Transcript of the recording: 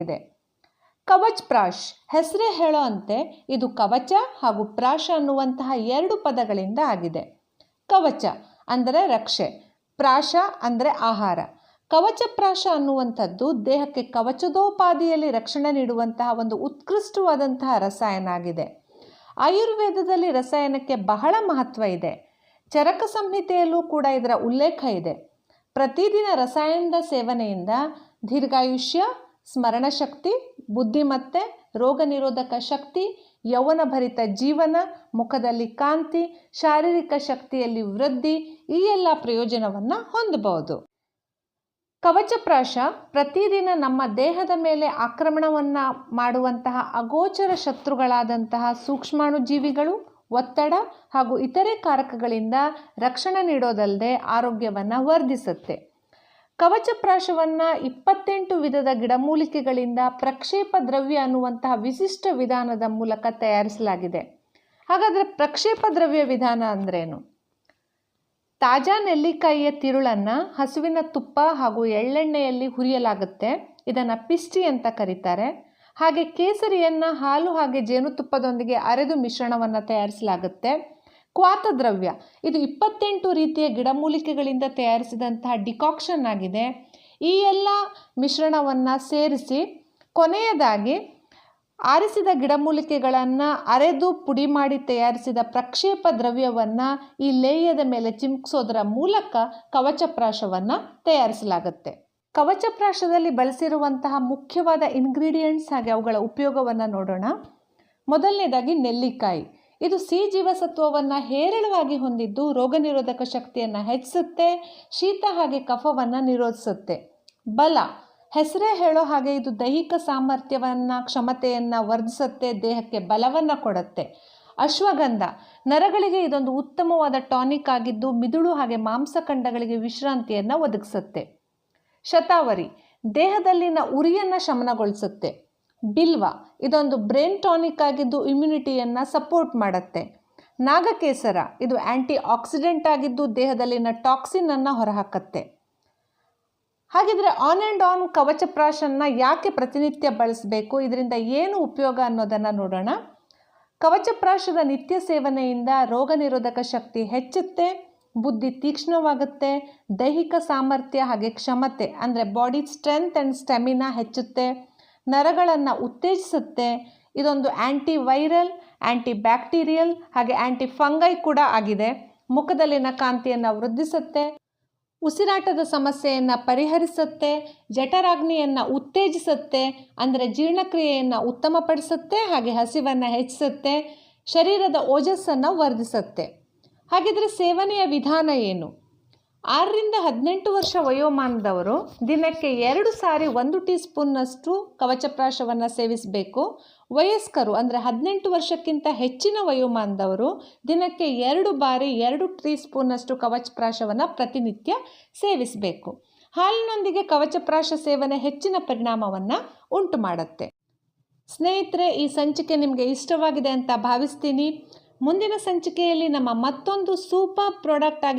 ಇದೆ. ಕವಚ್ ಪ್ರಾಶ್. ಹೆಸರೇ ಹೇಳೋ ಅಂತೆ ಇದು ಕವಚ ಹಾಗೂ ಪ್ರಾಶ ಅನ್ನುವಂತಹ ಎರಡು ಪದಗಳಿಂದ ಆಗಿದೆ. ಕವಚ ಅಂದರೆ ರಕ್ಷೆ, ಪ್ರಾಶ ಅಂದರೆ ಆಹಾರ. ಕವಚ ಪ್ರಾಶ ಅನ್ನುವಂಥದ್ದು ದೇಹಕ್ಕೆ ಕವಚದೋಪಾದಿಯಲ್ಲಿ ರಕ್ಷಣೆ ನೀಡುವಂತಹ ಒಂದು ಉತ್ಕೃಷ್ಟವಾದಂತಹ ರಸಾಯನ ಆಗಿದೆ. ಆಯುರ್ವೇದದಲ್ಲಿ ರಸಾಯನಕ್ಕೆ ಬಹಳ ಮಹತ್ವ ಇದೆ. ಚರಕ ಸಂಹಿತೆಯಲ್ಲೂ ಕೂಡ ಇದರ ಉಲ್ಲೇಖ ಇದೆ. ಪ್ರತಿದಿನ ರಸಾಯನದ ಸೇವನೆಯಿಂದ ದೀರ್ಘಾಯುಷ್ಯ ಸ್ಮರಣಶಕ್ತಿ, ಬುದ್ಧಿಮತ್ತೆ ರೋಗ ನಿರೋಧಕ ಶಕ್ತಿ, ಯೌವನಭರಿತ ಜೀವನ, ಮುಖದಲ್ಲಿ ಕಾಂತಿ, ಶಾರೀರಿಕ ಶಕ್ತಿಯಲ್ಲಿ ವೃದ್ಧಿ ಈ ಎಲ್ಲ ಪ್ರಯೋಜನವನ್ನು ಹೊಂದಬಹುದು. ಕವಚಪ್ರಾಶ ಪ್ರತಿದಿನ ನಮ್ಮ ದೇಹದ ಮೇಲೆ ಆಕ್ರಮಣವನ್ನು ಮಾಡುವಂತಹ ಅಗೋಚರ ಶತ್ರುಗಳಾದಂತಹ ಸೂಕ್ಷ್ಮಾಣು ಜೀವಿಗಳು ಒತ್ತಡ ಹಾಗೂ ಇತರೆ ಕಾರಕಗಳಿಂದ ರಕ್ಷಣೆ ನೀಡೋದಲ್ಲದೆ ಆರೋಗ್ಯವನ್ನು ವರ್ಧಿಸುತ್ತೆ. ಕವಚಪ್ರಾಶವನ್ನು ಇಪ್ಪತ್ತೆಂಟು ವಿಧದ ಗಿಡಮೂಲಿಕೆಗಳಿಂದ ಪ್ರಕ್ಷೇಪ ದ್ರವ್ಯ ಅನ್ನುವಂತಹ ವಿಶಿಷ್ಟ ವಿಧಾನದ ಮೂಲಕ ತಯಾರಿಸಲಾಗಿದೆ. ಹಾಗಾದರೆ ಪ್ರಕ್ಷೇಪ ದ್ರವ್ಯ ವಿಧಾನ ಅಂದ್ರೇನು? ತಾಜಾ ನೆಲ್ಲಿಕಾಯಿಯ ತಿರುಳನ್ನು ಹಸುವಿನ ತುಪ್ಪ ಹಾಗೂ ಎಳ್ಳೆಣ್ಣೆಯಲ್ಲಿ ಹುರಿಯಲಾಗುತ್ತೆ. ಇದನ್ನು ಪಿಸ್ಟಿ ಅಂತ ಕರೀತಾರೆ. ಹಾಗೆ ಕೇಸರಿಯನ್ನು ಹಾಲು ಹಾಗೆ ಜೇನುತುಪ್ಪದೊಂದಿಗೆ ಅರೆದು ಮಿಶ್ರಣವನ್ನು ತಯಾರಿಸಲಾಗುತ್ತೆ. ಕ್ವಾತ ದ್ರವ್ಯ ಇದು ಇಪ್ಪತ್ತೆಂಟು ರೀತಿಯ ಗಿಡಮೂಲಿಕೆಗಳಿಂದ ತಯಾರಿಸಿದಂತಹ ಡಿಕಾಕ್ಷನ್ ಆಗಿದೆ. ಈ ಎಲ್ಲ ಮಿಶ್ರಣವನ್ನು ಸೇರಿಸಿ ಕೊನೆಯದಾಗಿ ಆರಿಸಿದ ಗಿಡಮೂಲಿಕೆಗಳನ್ನು ಅರೆದು ಪುಡಿ ಮಾಡಿ ತಯಾರಿಸಿದ ಪ್ರಕ್ಷೇಪ ದ್ರವ್ಯವನ್ನು ಈ ಲೇಯದ ಮೇಲೆ ಚಿಮ್ಕಿಸೋದರ ಮೂಲಕ ಕವಚಪ್ರಾಶವನ್ನು ತಯಾರಿಸಲಾಗುತ್ತೆ. ಕವಚಪ್ರಾಶದಲ್ಲಿ ಬಳಸಿರುವಂತಹ ಮುಖ್ಯವಾದ ಇಂಗ್ರೀಡಿಯೆಂಟ್ಸ್ ಹಾಗೆ ಅವುಗಳ ಉಪಯೋಗವನ್ನು ನೋಡೋಣ. ಮೊದಲನೇದಾಗಿ ನೆಲ್ಲಿಕಾಯಿ. ಇದು ಸಿ ಜೀವಸತ್ವವನ್ನು ಹೇರಳವಾಗಿ ಹೊಂದಿದ್ದು ರೋಗ ನಿರೋಧಕ ಶಕ್ತಿಯನ್ನು ಹೆಚ್ಚಿಸುತ್ತೆ, ಶೀತ ಹಾಗೆ ಕಫವನ್ನು ನಿರೋಧಿಸುತ್ತೆ. ಬಲ, ಹೆಸರೇ ಹೇಳೋ ಹಾಗೆ ಇದು ದೈಹಿಕ ಸಾಮರ್ಥ್ಯವನ್ನು, ಕ್ಷಮತೆಯನ್ನು ವರ್ಧಿಸುತ್ತೆ, ದೇಹಕ್ಕೆ ಬಲವನ್ನು ಕೊಡುತ್ತೆ. ಅಶ್ವಗಂಧ, ನರಗಳಿಗೆ ಇದೊಂದು ಉತ್ತಮವಾದ ಟಾನಿಕ್ ಆಗಿದ್ದು ಮಿದುಳು ಹಾಗೆ ಮಾಂಸಖಂಡಗಳಿಗೆ ವಿಶ್ರಾಂತಿಯನ್ನು ಒದಗಿಸುತ್ತೆ. ಶತಾವರಿ, ದೇಹದಲ್ಲಿನ ಉರಿಯನ್ನು ಶಮನಗೊಳಿಸುತ್ತೆ. ಬಿಲ್ವ, ಇದೊಂದು ಬ್ರೈನ್ ಟಾನಿಕ್ ಆಗಿದ್ದು ಇಮ್ಯುನಿಟಿಯನ್ನು ಸಪೋರ್ಟ್ ಮಾಡುತ್ತೆ. ನಾಗಕೇಸರ, ಇದು ಆ್ಯಂಟಿ ಆಕ್ಸಿಡೆಂಟ್ ಆಗಿದ್ದು ದೇಹದಲ್ಲಿನ ಟಾಕ್ಸಿನನ್ನು ಹೊರಹಾಕತ್ತೆ. ಹಾಗಿದ್ರೆ ಆನ್ ಆ್ಯಂಡ್ ಆನ್ ಕವಚಪ್ರಾಶನ್ನು ಯಾಕೆ ಪ್ರತಿನಿತ್ಯ ಬಳಸಬೇಕು, ಇದರಿಂದ ಏನು ಉಪಯೋಗ ಅನ್ನೋದನ್ನು ನೋಡೋಣ. ಕವಚಪ್ರಾಶದ ನಿತ್ಯ ಸೇವನೆಯಿಂದ ರೋಗ ನಿರೋಧಕ ಶಕ್ತಿ ಹೆಚ್ಚುತ್ತೆ, ಬುದ್ಧಿ ತೀಕ್ಷ್ಣವಾಗುತ್ತೆ, ದೈಹಿಕ ಸಾಮರ್ಥ್ಯ ಹಾಗೆ ಕ್ಷಮತೆ, ಅಂದರೆ ಬಾಡಿ ಸ್ಟ್ರೆಂತ್ ಆ್ಯಂಡ್ ಸ್ಟೆಮಿನಾ ಹೆಚ್ಚುತ್ತೆ. ನರಗಳನ್ನು ಉತ್ತೇಜಿಸುತ್ತೆ. ಇದೊಂದು ಆ್ಯಂಟಿ ವೈರಲ್ ಆ್ಯಂಟಿ ಬ್ಯಾಕ್ಟೀರಿಯಲ್ ಹಾಗೆ ಆ್ಯಂಟಿ ಫಂಗೈ ಕೂಡ ಆಗಿದೆ. ಮುಖದಲ್ಲಿನ ಕಾಂತಿಯನ್ನು ವೃದ್ಧಿಸುತ್ತೆ. ಉಸಿರಾಟದ ಸಮಸ್ಯೆಯನ್ನು ಪರಿಹರಿಸುತ್ತೆ. ಜಠರಾಗ್ನಿಯನ್ನು ಉತ್ತೇಜಿಸುತ್ತೆ. ಅಂದರೆ ಜೀರ್ಣಕ್ರಿಯೆಯನ್ನು ಉತ್ತಮಪಡಿಸುತ್ತೆ. ಹಾಗೆ ಹಸಿವನ್ನು ಹೆಚ್ಚಿಸುತ್ತೆ. ಶರೀರದ ಓಜಸ್ಸನ್ನು ವರ್ಧಿಸುತ್ತೆ. ಹಾಗಿದ್ರೆ ಸೇವನೆಯ ವಿಧಾನ ಏನು? ಆರರಿಂದ ಹದಿನೆಂಟು ವರ್ಷ ವಯೋಮಾನದವರು ದಿನಕ್ಕೆ ಎರಡು ಸಾರಿ ಒಂದು ಟೀ ಸ್ಪೂನ್ನಷ್ಟು ಕವಚಪ್ರಾಶವನ್ನು ಸೇವಿಸಬೇಕು. ವಯಸ್ಕರು ಅಂದರೆ ಹದಿನೆಂಟು ವರ್ಷಕ್ಕಿಂತ ಹೆಚ್ಚಿನ ವಯೋಮಾನದವರು ದಿನಕ್ಕೆ ಎರಡು ಬಾರಿ ಎರಡು ಟೀ ಸ್ಪೂನ್ನಷ್ಟು ಕವಚಪ್ರಾಶವನ್ನು ಪ್ರತಿನಿತ್ಯ ಸೇವಿಸಬೇಕು. ಹಾಲಿನೊಂದಿಗೆ ಕವಚಪ್ರಾಶ ಸೇವನೆ ಹೆಚ್ಚಿನ ಪರಿಣಾಮವನ್ನು ಉಂಟು ಮಾಡುತ್ತೆ ಸ್ನೇಹಿತರೆ, ಈ ಸಂಚಿಕೆ ನಿಮಗೆ ಇಷ್ಟವಾಗಿದೆ ಅಂತ ಭಾವಿಸ್ತೀನಿ. ಮುಂದಿನ ಸಂಚಿಕೆಯಲ್ಲಿ ನಮ್ಮ ಮತ್ತೊಂದು ಸೂಪರ್ ಪ್ರಾಡಕ್ಟ್ ಆಗಿ